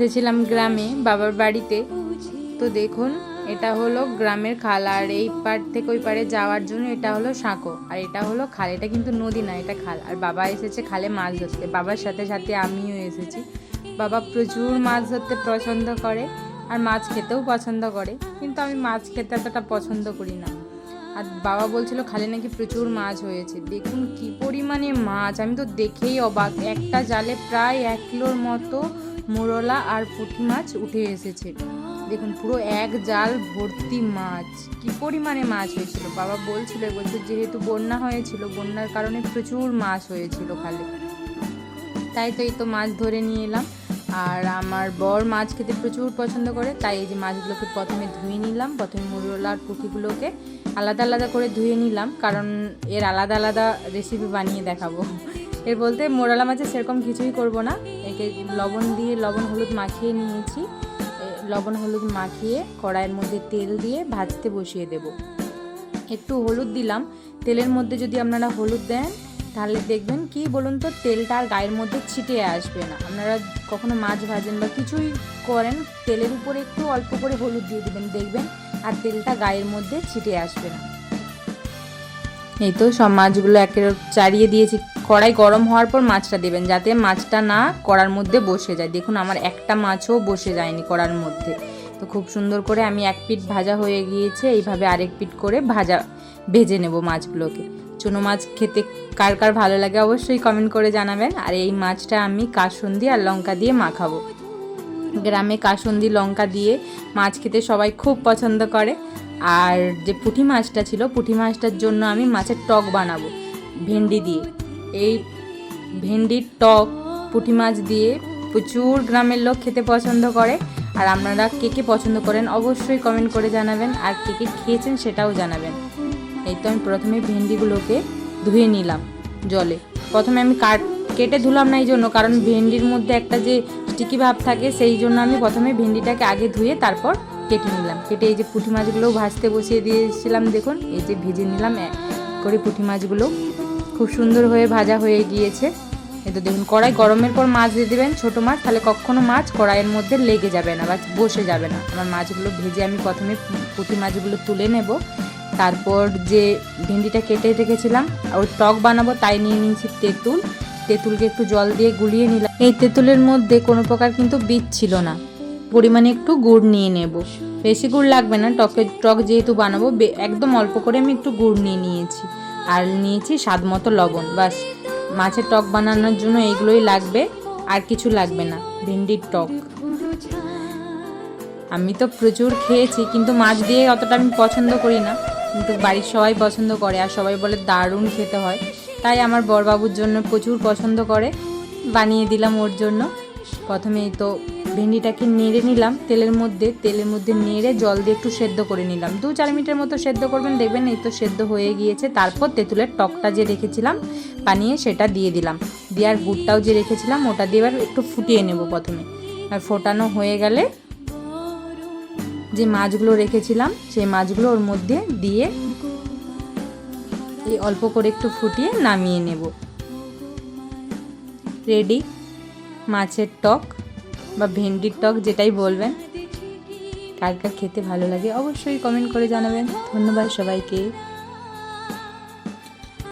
এসেছিলাম গ্রামে বাবার বাড়িতে। তো দেখুন, এটা হলো গ্রামের খাল, আর এই পার থেকে ওই পারে যাওয়ার জন্য এটা হলো সাঁকো, আর এটা হলো খাল। এটা কিন্তু নদী না, এটা খাল। আর বাবা এসেছে খালে মাছ ধরতে। বাবার সাথে সাথে আমিও এসেছি। বাবা প্রচুর মাছ ধরতে পছন্দ করে, আর মাছ খেতেও পছন্দ করে। কিন্তু আমি মাছ খেতে এতটা পছন্দ করি না। আর বাবা বলছিল, খালে নাকি প্রচুর মাছ হয়েছে। দেখুন কি পরিমাণে মাছ। আমি তো দেখেই অবাক। একটা জালে প্রায় এক কিলোর মতো মোরলা আর পুঁটি মাছ উঠে এসেছে। দেখুন, পুরো এক জাল ভর্তি মাছ। কি পরিমাণে মাছ হয়েছিল? বাবা বলছিল বলছিল যেহেতু বন্যা হয়েছিল, বন্যার কারণে প্রচুর মাছ হয়েছিল খালে। তাই তো এই তো মাছ ধরে নিয়ে এলাম। আর আমার বর মাছ খেতে প্রচুর পছন্দ করে, তাই এই যে মাছগুলোকে প্রথমে ধুয়ে নিলাম। প্রথমে মুরলা আর পুঁটিগুলোকে আলাদা আলাদা করে ধুয়ে নিলাম, কারণ এর আলাদা আলাদা রেসিপি বানিয়ে দেখাবো। এর বলতে মোরালা মাছে সেরকম কিছুই করব না। একে লবণ দিয়ে, লবণ, হলুদ মাখিয়ে নিয়েছি। লবণ, হলুদ মাখিয়ে কড়াইয়ের মধ্যে তেল দিয়ে ভাজতে বসিয়ে দেব। একটু হলুদ দিলাম। তেলের মধ্যে যদি আপনারা হলুদ দেন, তাহলে দেখবেন কি বলুন তো, তেলটা আর গায়ের মধ্যে ছিটে আসবে না। আপনারা কখনো মাছ ভাজেন বা কিছুই করেন, তেলের উপরে একটু অল্প করে হলুদ দিয়ে দেবেন, দেখবেন আর তেলটা গায়ের মধ্যে ছিটে আসবে না। এই তো সব মাছগুলো একের চাড়িয়ে দিয়েছি। কড়াই গরম হওয়ার পর মাছটা দেবেন, যাতে মাছটা না কড়ার মধ্যে বসে যায়। দেখুন, আমার একটা মাছও বসে যায়নি কড়ার মধ্যে। তো খুব সুন্দর করে আমি এক পিট ভাজা হয়ে গিয়েছে, এইভাবে আরেক পিট করে ভাজা, ভেজে নেব মাছগুলোকে। চুনো মাছ খেতে কার কার ভালো লাগে অবশ্যই কমেন্ট করে জানাবেন। আর এই মাছটা আমি কাসুন্দি আর লঙ্কা দিয়ে মাখাবো। গ্রামে কাসুন্দি, লঙ্কা দিয়ে মাছ খেতে সবাই খুব পছন্দ করে। আর যে পুঁটি মাছটা ছিল, পুঁটি মাছটার জন্য আমি মাছের টক বানাবো, ভেন্ডি দিয়ে। এই ভেন্ডির টক, পুঁটি মাছ দিয়ে প্রচুর গ্রামের লোক খেতে পছন্দ করে। আর আপনারা কে কে পছন্দ করেন অবশ্যই কমেন্ট করে জানাবেন। আর কে কে খেয়েছেন সেটাও জানাবেন। এই তো আমি প্রথমে ভেন্ডিগুলোকে ধুয়ে নিলাম জলে। প্রথমে আমি কাট কেটে ধুলাম না, এই জন্য। কারণ ভেন্ডির মধ্যে একটা যে স্টিকি ভাব থাকে, সেই জন্য আমি প্রথমে ভেন্ডিটাকে আগে ধুয়ে তারপর কেটে নিলাম। কেটে এই যে পুঁটি মাছগুলোও ভাজতে বসিয়ে দিয়েছিলাম, দেখুন। এই যে ভেজে নিলাম করে পুঁটি মাছগুলো। খুব সুন্দর হয়ে ভাজা হয়ে গিয়েছে। এই তো দেখুন, কড়াই গরমের পর মাছ দিয়ে দেবেন ছোটো মাছ, তাহলে কখনো মাছ কড়াইয়ের মধ্যে লেগে যাবে না বা বসে যাবে না। আমার মাছগুলো ভেজে আমি প্রথমে পুঁটি মাছগুলো তুলে নেব। তারপর যে ভেন্ডিটা কেটে রেখেছিলাম, ওর টক বানাবো, তাই নিয়ে নিয়েছি তেঁতুল। তেঁতুলকে একটু জল দিয়ে গুলিয়ে নিলাম। এই তেঁতুলের মধ্যে কোনো প্রকার কিন্তু বীজ ছিল না। পরিমাণে একটু গুড় নিয়ে নেব। বেশি গুড় লাগবে না টকের টক যেহেতু বানাবো একদম অল্প করে আমি একটু গুড় নিয়ে নিয়েছি। আর নিয়েছি স্বাদ মতো লবণ, বাস। মাছের টক বানানোর জন্য এইগুলোই লাগবে, আর কিছু লাগবে না, ভেন্ডির টক। আমি তো প্রচুর খেয়েছি, কিন্তু মাছ দিয়ে অতটা আমি পছন্দ করি না। কিন্তু বাড়ির সবাই পছন্দ করে, আর সবাই বলে দারুণ খেতে হয়। তাই আমার বরবাবুর জন্য প্রচুর পছন্দ করে, বানিয়ে দিলাম ওর জন্য। প্রথমেই তো ভেন্ডিটাকে নেড়ে নিলাম। তেলের মধ্যে তেলের মধ্যে নেড়ে জল দিয়ে একটু সেদ্ধ করে নিলাম। দু চার মিনিটের মতো সেদ্ধ করবেন, দেখবেন এই তো সেদ্ধ হয়ে গিয়েছে। তারপর তেঁতুলের টকটা যে রেখেছিলাম, বানিয়ে সেটা দিয়ে দিলাম। দিয়ে আর গুড়টাও যে রেখেছিলাম, ওটা দিয়ে এবার একটু ফুটিয়ে নেব প্রথমে। আর ফোটানো হয়ে গেলে যে মাছগুলো রেখেছিলাম, সেই মাছগুলো ওর মধ্যে দিয়ে এই অল্প করে একটু ফুটিয়ে নামিয়ে নেব। রেডি? মাছের টক। বা ভেন্ডির টক যেটাই বলবেন, কার কার খেতে ভালো লাগে অবশ্যই কমেন্ট করে জানাবেন। ধন্যবাদ সবাইকে।